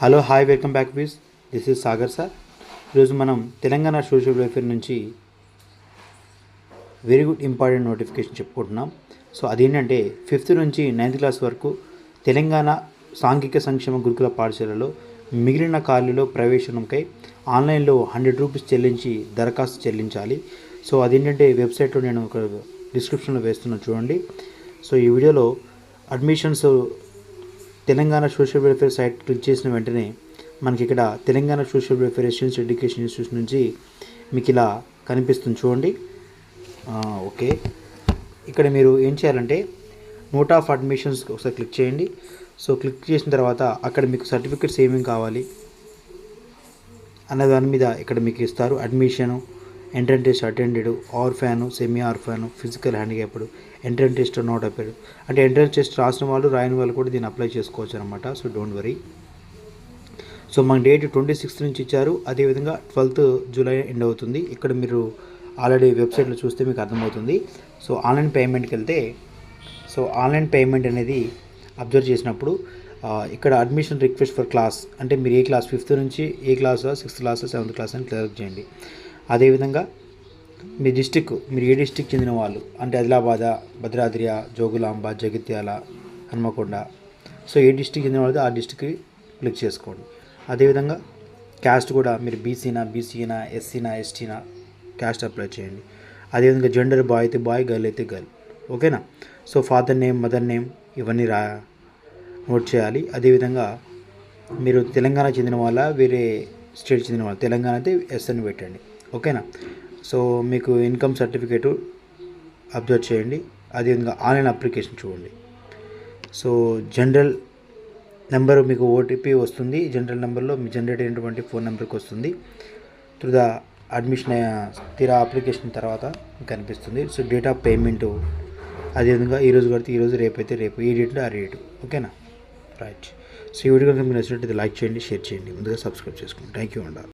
Hello hi welcome back please this is Sagar sir. ఈరోజు మనం Telangana social welfare నుంచి very good important notification చెప్పుకుంటున్నాం. So అదేంటంటే fifth నుంచి నైన్త్ క్లాస్ వరకు తెలంగాణ సాంఘిక సంక్షేమ గురుకుల పాఠశాలలో మిగిలిన ఖాళీలో ప్రవేశంకై ఆన్లైన్లో హండ్రెడ్ రూపీస్ చెల్లించి దరఖాస్తు చెల్లించాలి. సో అదేంటంటే వెబ్సైట్లో నేను ఒక డిస్క్రిప్షన్లో వేస్తున్నాను చూడండి. సో ఈ వీడియోలో admissions Telangana social welfare site click చేసిన వెంటనే మనకి ఇక్కడ Telangana social welfare residence education institution నుంచి మీకు ఇలా కనిపిస్తుంది చూడండి. ఓకే. ఇక్కడ మీరు ఏం చేయాలంటే నోట్ ఆఫ్ అడ్మిషన్స్ ఒకసారి క్లిక్ చేయండి. సో క్లిక్ చేసిన తర్వాత అక్కడ మీకు సర్టిఫికెట్స్ ఏమేమి కావాలి అన్న దాని మీద ఇక్కడ మీకు ఇస్తారు. Admission entrance test attended orphan semi orphan physical handicapped entrance test not appeared అంటే ఎంట్రన్స్ టెస్ట్ రాసిన వాళ్ళు రాయని వాళ్ళు కూడా దీన్ని అప్లై చేసుకోవచ్చు అనమాట సో డోంట్ వరీ సో మన డేట్ ట్వంటీ సిక్స్త్ నుంచి ఇచ్చారు. అదేవిధంగా ట్వెల్త్ జూలై ఎండ్ అవుతుంది. ఇక్కడ మీరు ఆల్రెడీ వెబ్సైట్లో చూస్తే మీకు అర్థమవుతుంది. సో ఆన్లైన్ పేమెంట్కి వెళ్తే సో ఆన్లైన్ పేమెంట్ అనేది అబ్జర్వ్ చేసినప్పుడు ఇక్కడ అడ్మిషన్ రిక్వెస్ట్ ఫర్ క్లాస్ అంటే మీరు ఏ క్లాస్ ఫిఫ్త్ నుంచి ఏ class sixth class seventh class అని క్లియర్ చేయండి. అదేవిధంగా మీ డిస్టిక్ మీరు ఏ డిస్టిక్ చెందిన వాళ్ళు అంటే ఆదిలాబాద భద్రాద్రి జోగులాంబ జగిత్యాల హన్మకొండ సో ఏ డిస్టిక్ చెందిన వాళ్ళు ఆ డిస్టిక్కి క్లిక్ చేసుకోండి. అదేవిధంగా క్యాస్ట్ కూడా మీరు బీసీనా బీసీనా ఎస్సీనా ఎస్టీనా క్యాస్ట్ అప్లై చేయండి. అదేవిధంగా జెండర్ బాయ్ అయితే బాయ్ గర్ల్ అయితే గర్ల్. ఓకేనా? So father name mother name ఇవన్నీ రా నోట్ చేయాలి. అదేవిధంగా మీరు తెలంగాణ చెందిన వాళ్ళ వేరే స్టేట్ చెందిన వాళ్ళు తెలంగాణ అయితే ఎస్ అని పెట్టండి. ఓకేనా? సో మీకు ఇన్కమ్ సర్టిఫికేటు అబ్జర్వ్ చేయండి. అదేవిధంగా ఆన్లైన్ అప్లికేషన్ చూడండి. సో జనరల్ నెంబరు మీకు ఓటీపీ వస్తుంది. జనరల్ నెంబర్లో మీ జనరేట్ అయినటువంటి ఫోన్ నెంబర్కి వస్తుంది. త్రూ ద అడ్మిషన్ తీరా అప్లికేషన్ తర్వాత మీకు కనిపిస్తుంది. సో డేట్ ఆఫ్ పేమెంట్ అదేవిధంగా ఈరోజు కడితే ఈరోజు రేపు అయితే రేపు. ఈ డేట్ ఆ రేటు ఓకేనా? రైట్. సో ఈ వీడియో కనుక మీరు నచ్చినట్టు లైక్ చేయండి షేర్ చేయండి. ముందుగా సబ్స్క్రైబ్ చేసుకోండి. థ్యాంక్ యూ అండి.